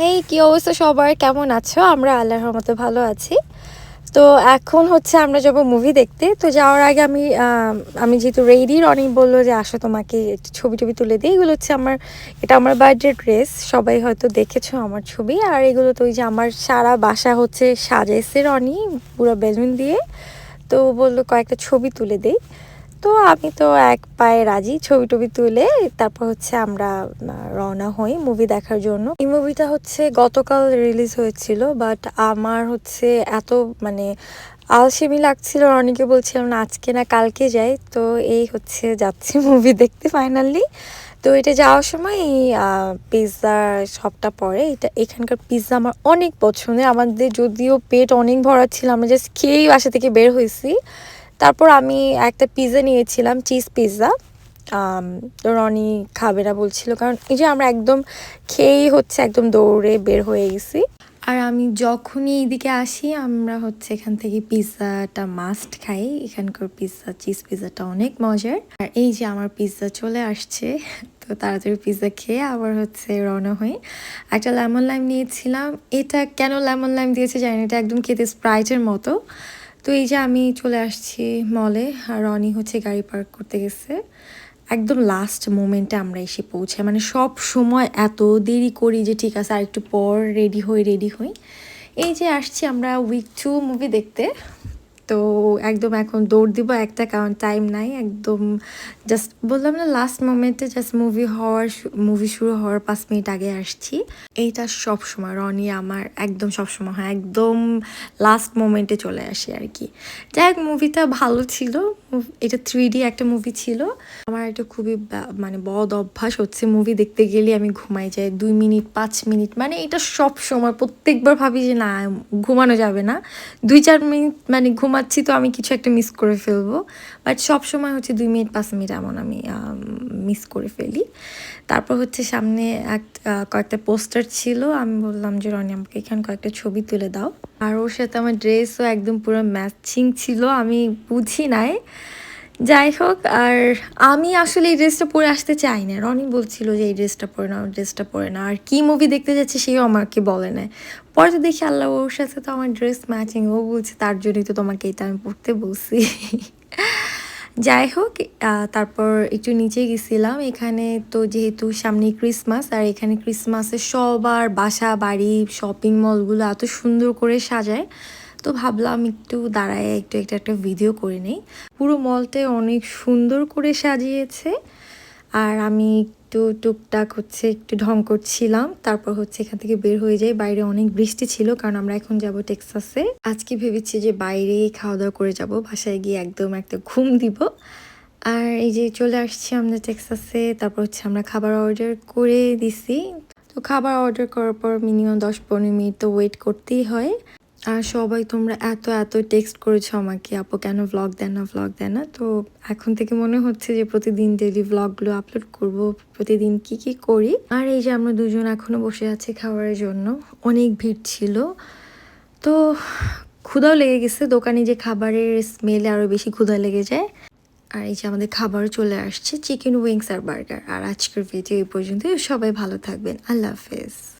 হেই কি অবস্থা সবার? কেমন আছো? আমরা আল্লাহর রহমতে ভালো আছি। তো এখন হচ্ছে আমরা যাব মুভি দেখতে। তো যাওয়ার আগে আমি আমি যেহেতু রেডি রনি বলল যে আসো তোমাকে ছবি টবি তুলে দিই। এগুলো হচ্ছে আমার, এটা আমার বার্থডে ড্রেস সবাই হয়তো দেখেছ আমার ছবি। আর এগুলো তো ওই যে আমার সারা বাসা হচ্ছে সাজাইছে রনি পুরো বেলুন দিয়ে। তো বলল কয়েকটা ছবি তুলে দেই। তো আমি তো এক পায়ে রাজি ছবি টবি তুলে তারপর হচ্ছে আমরা রওনা হই মুভি দেখার জন্য। এই মুভিটা হচ্ছে গতকাল রিলিজ হয়েছিল বাট আমার হচ্ছে এত মানে আলসেমি লাগছিল, অনেকে বলছিলাম না আজকে না কালকে যাই। তো এই হচ্ছে যাচ্ছি মুভি দেখতে ফাইনালি তো এটা যাওয়ার সময় এই পিৎজার সবটা পড়ে এটা এখানকার পিৎজা আমার অনেক পছন্দের। আমাদের যদিও পেট অনেক ভরা ছিল আমরা জাস্ট খেয়েই বাসা থেকে বের হয়েছি। তারপর আমি একটা পিৎজা নিয়েছিলাম চিজ পিৎজা রনি খাবে না বলছিল, কারণ এই যে আমরা একদম খেয়েই হচ্ছে একদম দৌড়ে বের হয়ে গেছি। আর আমি যখনই এইদিকে আসি, আমরা হচ্ছে এখান থেকে পিৎজাটা মাস্ট খাই। এখানকার পিৎজা চিজ পিৎজাটা অনেক মজার। আর এই যে আমার পিৎজা চলে আসছে, তো তাড়াতাড়ি পিৎজা খেয়ে আবার হচ্ছে রওনা হই। একটা লেমন লাইম নিয়েছিলাম। এটা কেন লেমন লাইম দিয়েছে জানি এটা একদম খেতে স্প্রাইটের মতো। তো এই যে আমি চলে আসছি মলে আর রনি হচ্ছে গাড়ি পার্ক করতে গেছে। একদম লাস্ট মোমেন্টে আমরা এসে পৌঁছাই। মানে সব সময় এত দেরি করি যে ঠিক আছে, আর একটু পর রেডি হই রেডি হই। এই যে আসছি আমরা উইক টু মুভি দেখতে। তো একদম এখন দৌড় দিব, একটা কারণ টাইম নাই, একদম জাস্ট বললাম না লাস্ট মোমেন্টে জাস্ট মুভি হওয়ার মুভি শুরু হওয়ার পাঁচ মিনিট আগে আসছি। এইটা সব সময়, রনি আমার একদম সব সময় হয়, একদম লাস্ট মোমেন্টে চলে আসে আর কি। যাই হোক মুভিটা ভালো ছিল এটা থ্রি ডি একটা মুভি ছিল। আমার একটা খুবই মানে বদ অভ্যাস হচ্ছে মুভি দেখতে গেলে আমি ঘুমাই যাই, দুই মিনিট, পাঁচ মিনিট মানে এটা সব সময় প্রত্যেকবার ভাবি যে না, ঘুমানো যাবে না। দুই চার মিনিট মানে ঘুমাচ্ছি তো আমি কিছু একটা মিস করে ফেলব। বাট সব সময় হচ্ছে দুই মিনিট, পাঁচ মিনিট এমন আমি মিস করে ফেলি। তারপর হচ্ছে সামনে এক কয়েকটা পোস্টার ছিল। আমি বললাম যে, রনি, আমাকে এখানে কয়েকটা ছবি তুলে দাও। আর ওর সাথে আমার ড্রেসও একদম পুরো ম্যাচিং ছিল। আমি বুঝি নাই। যাই হোক, আর আমি আসলে এই ড্রেসটা পরে আসতে চাই না। রনি বলছিল যে এই ড্রেসটা পরে না ড্রেসটা পরে না আর কি মুভি দেখতে যাচ্ছে সেও আমাকে বলে না। পরে তো দেখি আল্লাহ, ওর সাথে তো আমার ড্রেস ম্যাচিং ও বলছে তার জন্যই তো তোমাকে এটা আমি পড়তে বলছি। যাই হোক তারপর একটু নিচে গেছিলাম। এখানে তো যেহেতু সামনে ক্রিসমাস আর এখানে ক্রিসমাসে সবার বাসা বাড়ি শপিং মলগুলো এত সুন্দর করে সাজায়। তো ভাবলাম একটু দাঁড়ায় একটু একটা একটা ভিডিও করে নেই। পুরো মলটায় অনেক সুন্দর করে সাজিয়েছে। আর আমি একটু টুকটাক হচ্ছে একটু ঢং করছিলাম, তারপর হচ্ছে এখান থেকে বের হয়ে যাই। বাইরে অনেক বৃষ্টি ছিল, কারণ আমরা এখন যাব টেক্সাসে। আজকে ভেবেছি যে বাইরে খাওয়া দাওয়া করে যাব, বাসায় গিয়ে একদম একটা ঘুম দিব। আর এই যে চলে আসছি আমরা টেক্সাসে, তারপর হচ্ছে আমরা খাবার অর্ডার করে দিছি। তো খাবার অর্ডার করার পর মিনিমাম দশ পনেরো মিনিট তো ওয়েট করতেই হয়। আর সবাই তোমরা এত এত টেক্সট করেছ আমাকে, আপু, কেন ভ্লগ দেন না ভ্লগ দেন না? তো এখন থেকে মনে হচ্ছে যে প্রতিদিন ডেলি ভ্লগগুলো আপলোড করব, প্রতিদিন কি কি করি। আর এই যে আমরা দুজন এখনও বসে আছি খাবারের জন্য, অনেক ভিড় ছিল। তো ক্ষুধাও লেগে গেছে, দোকানে যে খাবারের স্মেলে আরও বেশি ক্ষুধা লেগে যায়। আর এই যে আমাদের খাবারও চলে আসছে চিকেন উইংস আর বার্গার আর আজকের ভিডিও এই পর্যন্ত সবাই ভালো থাকবেন, আল্লাহ হাফেজ।